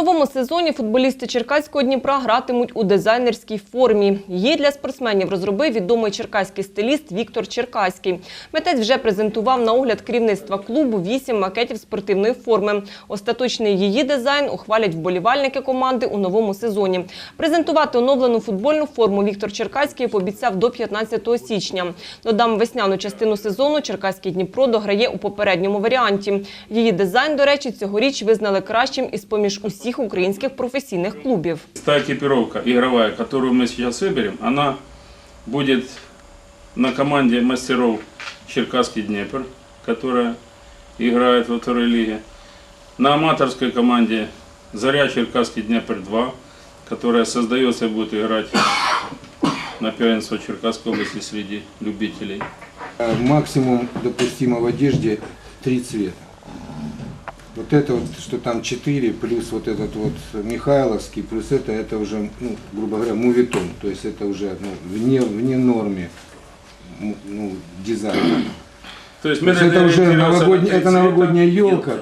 новому сезоні футболісти Черкаського Дніпра гратимуть у дизайнерській формі. Її для спортсменів розробив відомий черкаський стиліст Віктор Черкаський. Митець вже презентував на огляд керівництва клубу вісім макетів спортивної форми. Остаточний її дизайн ухвалять вболівальники команди у новому сезоні. Презентувати оновлену футбольну форму Віктор Черкаський пообіцяв до 15 січня. Додам весняну частину сезону Черкаський Дніпро дограє у попередньому варіанті. Її дизайн, до речі, цьогоріч визнали кращим із поміж усіх українських професійних клубів. Та экипировка игровая, которую мы сейчас выберем, она будет на команде мастеров Черкасский Днепр, которая играет во второй лиге. На аматорской команде Заря Черкасский Днепр 2, которая создается и будет играть на первенство Черкасской области среди любителей. А Максимум допустимо в одежде три цвета. Вот это вот, что там 4, плюс вот этот вот Михайловский, плюс это, это уже, ну, грубо говоря, мувитон. То есть это уже ну, вне, вне норме ну, дизайна. То есть То есть это уже новогодняя, это новогодняя елка.